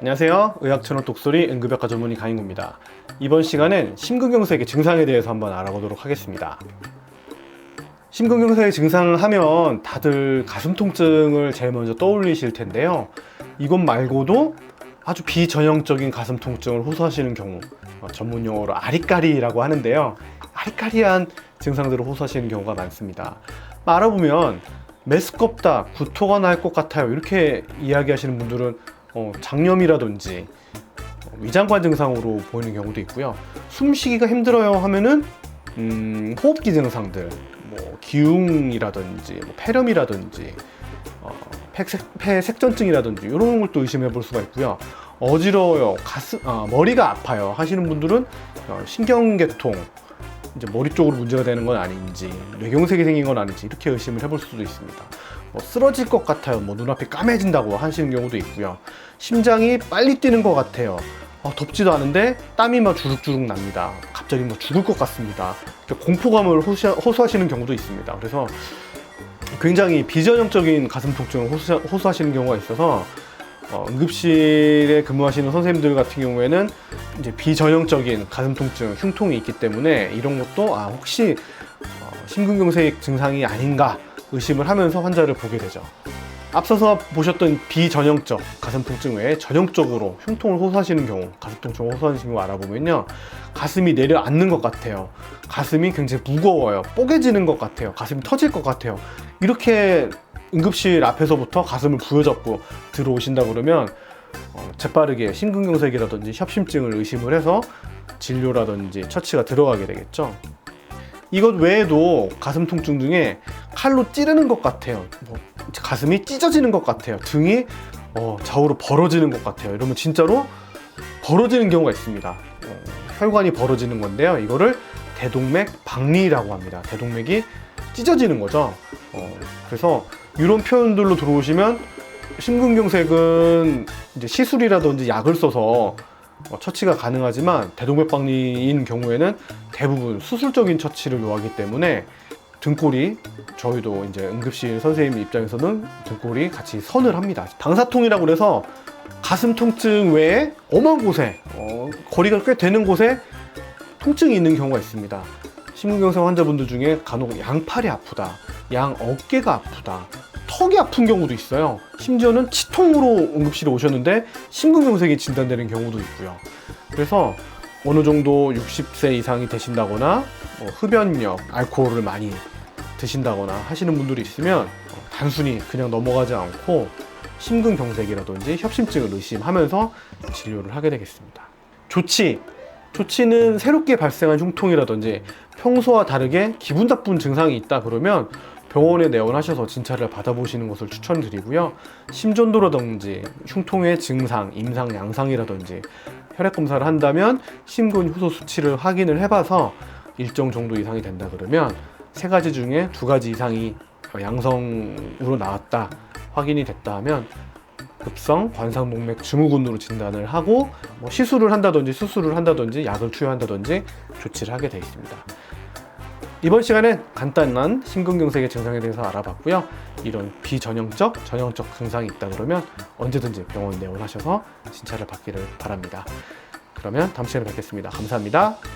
안녕하세요. 의학 채널 독소리 응급의학과 전문의 강인구입니다. 이번 시간엔 심근경색의 증상에 대해서 한번 알아보도록 하겠습니다. 심근경색의 증상 하면 다들 가슴 통증을 제일 먼저 떠올리실 텐데요. 이것 말고도 아주 비전형적인 가슴 통증을 호소하시는 경우, 어, 전문 용어로 아리까리라고 하는데요. 아리까리한 증상들을 호소하시는 경우가 많습니다. 알아보면 메스껍다, 구토가 날 것 같아요. 이렇게 이야기하시는 분들은 어, 장염이라든지 어, 위장관 증상으로 보이는 경우도 있고요. 숨쉬기가 힘들어요 하면은 음, 호흡기 증상들, 뭐 기웅이라든지 뭐 폐렴이라든지 어, 폐색, 폐색전증이라든지 이런 걸 또 의심해 볼 수가 있고요. 어지러워요, 가슴, 아, 머리가 아파요 하시는 분들은 어, 신경계통, 이제 머리 쪽으로 문제가 되는 건 아닌지 뇌경색이 생긴 건 아닌지 이렇게 의심을 해볼 수도 있습니다. 뭐 쓰러질 것 같아요. 뭐 눈앞이 까매진다고 하시는 경우도 있고요. 심장이 빨리 뛰는 것 같아요. 어, 덥지도 않은데 땀이 막 주룩주룩 납니다. 갑자기 뭐 죽을 것 같습니다. 공포감을 호소하시는 경우도 있습니다. 그래서 굉장히 비전형적인 가슴 통증을 호소, 호소하시는 경우가 있어서 어, 응급실에 근무하시는 선생님들 같은 경우에는 이제 비전형적인 가슴 통증, 흉통이 있기 때문에 이런 것도 아 혹시 어, 심근경색 증상이 아닌가 의심을 하면서 환자를 보게 되죠. 앞서서 보셨던 비전형적 가슴 통증 외에 전형적으로 흉통을 호소하시는 경우, 가슴 통증을 호소하시는 경우 알아보면요. 가슴이 내려앉는 것 같아요. 가슴이 굉장히 무거워요. 뽀개지는 것 같아요. 가슴이 터질 것 같아요. 이렇게 응급실 앞에서부터 가슴을 부여잡고 들어오신다 그러면 어, 재빠르게 심근경색이라든지 협심증을 의심을 해서 진료라든지 처치가 들어가게 되겠죠. 이것 외에도 가슴 통증 중에 칼로 찌르는 것 같아요. 뭐 가슴이 찢어지는 것 같아요. 등이 어, 좌우로 벌어지는 것 같아요. 이러면 진짜로 벌어지는 경우가 있습니다. 어, 혈관이 벌어지는 건데요. 이거를 대동맥 박리라고 합니다. 대동맥이 찢어지는 거죠. 어, 그래서 이런 표현들로 들어오시면 심근경색은 이제 시술이라든지 약을 써서 어, 처치가 가능하지만 대동맥 박리인 경우에는 대부분 수술적인 처치를 요하기 때문에 등골이 저희도 이제 응급실 선생님 입장에서는 등골이 같이 선을 합니다. 방사통이라고 그래서 가슴 통증 외에 엄한 곳에 어, 거리가 꽤 되는 곳에 통증이 있는 경우가 있습니다. 심근경색 환자분들 중에 간혹 양팔이 아프다, 양 어깨가 아프다, 턱이 아픈 경우도 있어요. 심지어는 치통으로 응급실에 오셨는데 심근경색이 진단되는 경우도 있고요. 그래서 어느 정도 60세 이상이 되신다거나 뭐 흡연력, 알코올을 많이 드신다거나 하시는 분들이 있으면 어, 단순히 그냥 넘어가지 않고 심근경색이라든지 협심증을 의심하면서 진료를 하게 되겠습니다. 조치. 조치는 새롭게 발생한 흉통이라든지 평소와 다르게 기분 나쁜 증상이 있다 그러면 병원에 내원하셔서 진찰을 받아보시는 것을 추천드리고요. 심전도라든지 흉통의 증상, 임상, 양상이라든지 혈액 검사를 한다면 심근 효소 수치를 확인을 해봐서 일정 정도 이상이 된다 그러면 세 가지 중에 두 가지 이상이 양성으로 나왔다 확인이 됐다 하면 급성 관상동맥 증후군으로 진단을 하고 뭐 시술을 한다든지 수술을 한다든지 약을 투여한다든지 조치를 하게 되어 있습니다. 이번 시간엔 간단한 심근경색의 증상에 대해서 알아봤고요. 이런 비전형적, 전형적 증상이 있다 그러면 언제든지 병원 내원하셔서 진찰을 받기를 바랍니다. 그러면 다음 시간에 뵙겠습니다. 감사합니다.